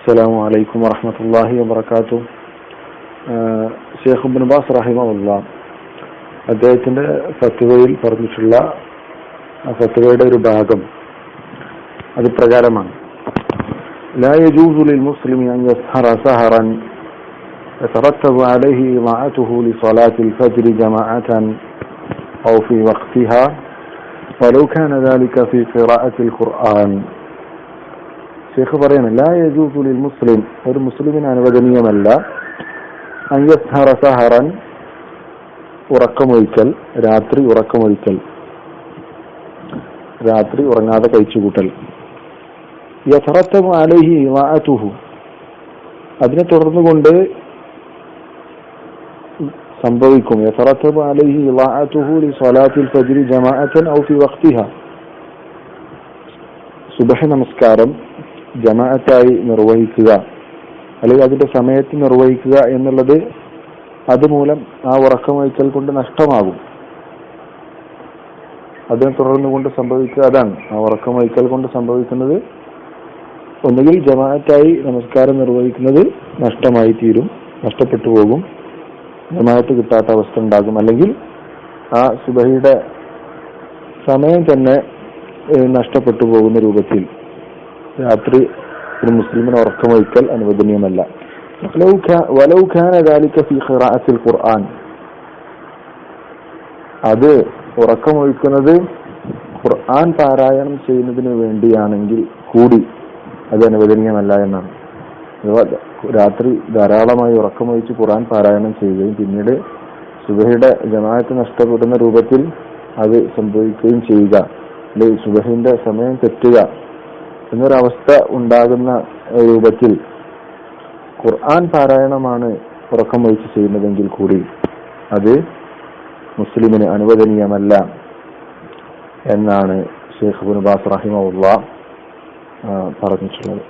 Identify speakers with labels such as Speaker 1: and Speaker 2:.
Speaker 1: السلام عليكم ورحمة الله وبركاته Sheikh bin bass റഹിമുള്ള അദ്ദേഹത്തിന്റെ ഫത്വയിൽ പറഞ്ഞിട്ടുള്ള ആ ഫത്വയുടെ ഒരു ഭാഗം അത് പ്രകാരമാണ് لا يجوز للمسلم أن يسهر سهرا يترتب عليه إضاعته لصلاة الفجر جماعة أو في وقتها ولو كان ذلك في قراءة القرآن ഷെയ്ഖ് പറയണം ലാ യജൂസു ലിൽ മുസ്ലിം. ഒരു മുസ്ലിമിന് അനുവദനീയമല്ല സഹറൻ ഉറക്കമൊഴിക്കൽ രാത്രി ഉറക്കമൊഴിക്കൽ രാത്രി ഉറങ്ങാതെ കഴിച്ചുകൂട്ടൽ. യഥറത്തമു അലഹി അതിനെ സംഭവിക്കും. ലി സ്വലാത്തിൽ ഫജ്രി ജമാഅത്തൻ ഔ സുബഹ നമസ്കാരം. ജമാഅത്തായി നിർവഹിക്കുക. അല്ലെങ്കിൽ അതിന്റെ സമയത്ത് നിർവഹിക്കുക എന്നുള്ളത് അതുമൂലം ആ ഉറക്കമൊഴിക്കൽ കൊണ്ട് നഷ്ടമാകും. അതിനെ തുടർന്ന് കൊണ്ട് സംഭവിക്കുക അതാണ്. ആ ഉറക്കമൊഴിക്കൽ കൊണ്ട് സംഭവിക്കുന്നത് ഒന്നുകിൽ ജമാഅത്തായി നമസ്കാരം നിർവഹിക്കുന്നത് നഷ്ടമായി തീരും നഷ്ടപ്പെട്ടു പോകും ജമാഅത്ത് കിട്ടാത്ത അവസ്ഥ ഉണ്ടാകും. അല്ലെങ്കിൽ ആ സുബഹിയുടെ സമയം തന്നെ നഷ്ടപ്പെട്ടു പോകുന്ന രൂപത്തിൽ. രാത്രി ഒരു മുസ്ലിമിന് ഉറക്കമൊഴിക്കൽ അനുവദനീയമല്ല. ഖുർആൻ. അത് ഉറക്കമൊഴിക്കുന്നത് ഖുർആൻ പാരായണം ചെയ്യുന്നതിന് വേണ്ടിയാണെങ്കിൽ കൂടി അത് അനുവദനീയമല്ല എന്നാണ്. രാത്രി ധാരാളമായി ഉറക്കമൊഴിച്ച് ഖുർആൻ പാരായണം ചെയ്യുകയും പിന്നീട് സുബഹയുടെ ജമാഅത്ത് നഷ്ടപ്പെടുന്ന രൂപത്തിൽ അത് സംഭവിക്കുകയും ചെയ്യുക. അല്ലെങ്കിൽ സുബഹിന്റെ സമയം തെറ്റുക. എന്നൊരവസ്ഥ ഉണ്ടാകുന്ന രൂപത്തിൽ ഖുർആൻ പാരായണമാണ് ഉറക്കം വഹിച്ച് ചെയ്യുന്നതെങ്കിൽ കൂടി അത് മുസ്ലിമിന് അനുവദനീയമല്ല എന്നാണ് ഷെയ്ഖ് ബുൻ ബാസ് റഹിമുള്ള പറഞ്ഞിട്ടുള്ളത്.